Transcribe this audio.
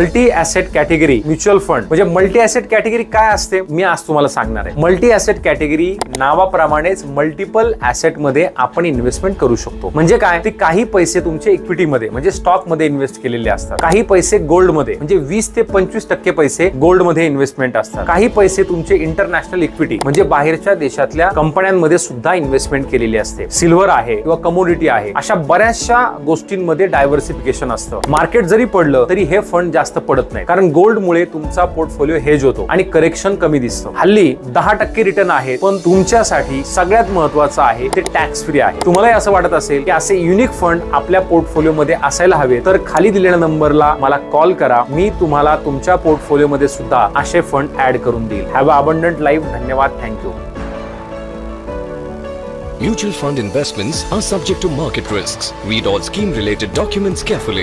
Multi asset category mutual fund म्हणजे multi asset category काय असते? मी आज तुम्हाला सांगणार आहे. मल्टी ऍसेट कॅटेगरी नावाप्रमाणेच मल्टिपल ऍसेटमध्ये आपण इन्व्हेस्टमेंट करू शकतो. म्हणजे काय? ते काही पैसे तुमचे इक्विटी मध्ये म्हणजे स्टॉकमध्ये इन्व्हेस्ट केलेले असतात. काही पैसे गोल्डमध्ये म्हणजे वीस ते पंचवीस टक्के पैसे गोल्डमध्ये इन्व्हेस्टमेंट असतात. काही पैसे तुमचे इंटरनॅशनल इक्विटी म्हणजे बाहेरच्या देशातल्या कंपन्यांमध्ये सुद्धा इन्व्हेस्टमेंट केलेली असते. सिल्वर आहे किंवा कमोडिटी आहे. अशा बऱ्याचशा गोष्टींमध्ये डायव्हर्सिफिकेशन असतं. मार्केट जरी पडलं तरी हे फंड जास्त पडत नाही. कारण गोल्डमुळे तुमचा पोर्टफोलिओ हेज होतो आणि करेक्शन कमी दिसतं. हल्ली दहा टक्के रिटर्न आहे पण तुमच्यासाठी सगळ्यात महत्वाचं आहे ते टॅक्स फ्री आहे. तुम्हालाही असं वाटत असेल की असे युनिक फंड आपल्या पोर्टफोलिओ मध्ये असायला हवे तर खाली दिलेल्या नंबरला मला कॉल करा. मी तुम्हाला तुमच्या पोर्टफोलिओ मध्ये सुद्धा असे फंड ऍड करून देईल. Have a abundant life. धन्यवाद. Thank you Mutual fund investments are subject to market risks. Read all scheme related documents carefully.